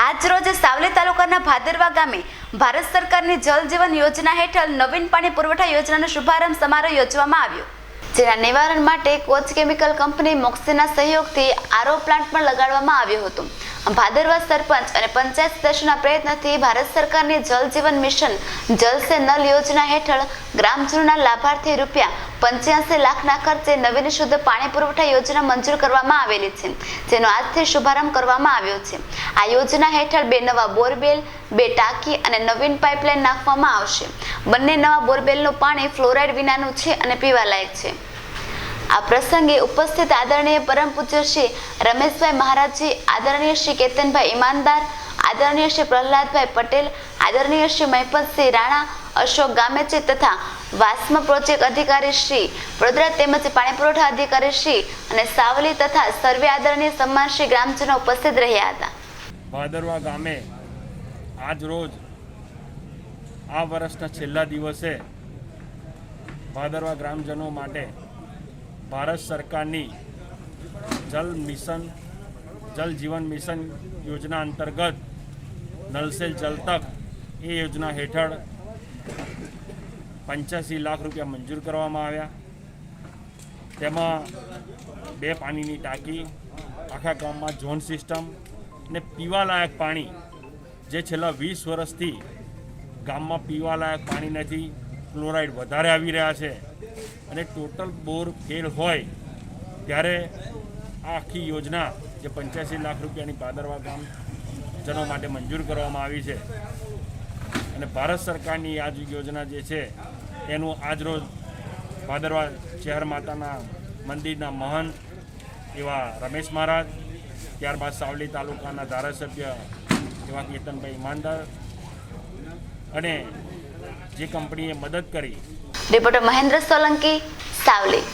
આજ રોજ સાવલી તાલુકાના ભાદરવા ગામે ભારત સરકારની જલ જીવન યોજના હેઠળ નવીન પાણી પુરવઠા યોજનાનો શુભારંભ સમારોહ યોજવામાં આવ્યો. જેના નિવારણ માટે કોચ કેમિકલ કંપની મોક્સીના સહયોગથી આરો પ્લાન્ટ પણ લગાડવામાં આવ્યો હતો. ભાદરવા સરપંચ અને પંચાયત સદસ્યના પ્રયત્નથી ભારત સરકારની જલ જીવન મિશન જલ સે નલ યોજના હેઠળ ગ્રામજનોના લાભાર્થી રૂપિયા પંચ્યાસી લાખના ખર્ચે નવીન શુદ્ધ પાણી પુરવઠા યોજના મંજૂર કરવામાં આવેલી છે, જેનો આજથી શુભારંભ કરવામાં આવ્યો છે. આ યોજના હેઠળ બે નવા બોરવેલ, બે ટાંકી અને નવીન પાઇપલાઇન નાખવામાં આવશે. બંને નવા બોરવેલનું પાણી ફ્લોરાઇડ વિનાનું છે અને પીવાલાયક છે. આ પ્રસંગે ઉપસ્થિત આદરણીય પરમ પૂજ્ય શ્રી રમેશભાઈ મહારાજજી, આદરણીય શ્રી કેતનભાઈ ઈમાનદાર, આદરણીય શ્રી પ્રહલાદભાઈ પટેલ, આદરણીય શ્રી મહેપતસિંહ રાણા અશોક ગામેચી તથા વાસ્મ પ્રોજેક્ટ અધિકારી શ્રી વડોદરા તેમજ પાણી પુરવઠા અધિકારી શ્રી અને સાવલી તથા સર્વે આદરણીય સન્માન શ્રી ગ્રામજનો ઉપસ્થિત રહ્યા હતા. ભાદરવા ગામે આજ રોજ આ વર્ષના છેલ્લા દિવસે ભાદરવા ગ્રામજનો માટે ભારત સરકારની જલ મિશન, જલ જીવન મિશન યોજના અંતર્ગત નલ જલ તક એ યોજના હેઠળ પંચ્યાસી લાખ રૂપિયા મંજૂર કરવામાં આવ્યા. તેમાં બે પાણીની ટાંકી, આખા ગામમાં ઝોન સિસ્ટમ ને પીવાલાયક પાણી જે છેલ્લા વીસ વર્ષથી ગામમાં પીવાલાયક પાણી નથી ક્લોરાઇડ વધારે આવી રહ્યા છે અને ટોટલ બોર ફેલ હોય ત્યારે આ આખી યોજના જે પંચ્યાસી લાખ રૂપિયાની પાદરવા ગામ જનો માટે મંજૂર કરવામાં આવી છે. અને ભારત સરકારની આ યોજના જે છે, એનું આજરોજ ભાદરવા ચહેર માતાના મંદિરના મહંત એવા રમેશ મહારાજ, ત્યારબાદ સાવલી તાલુકાના ધારાસભ્ય એવા કેતનભાઈ ઈમાનદાર અને જે કંપનીએ મદદ કરી. રિપોર્ટર મહેન્દ્ર સોલંકી, સાવલી.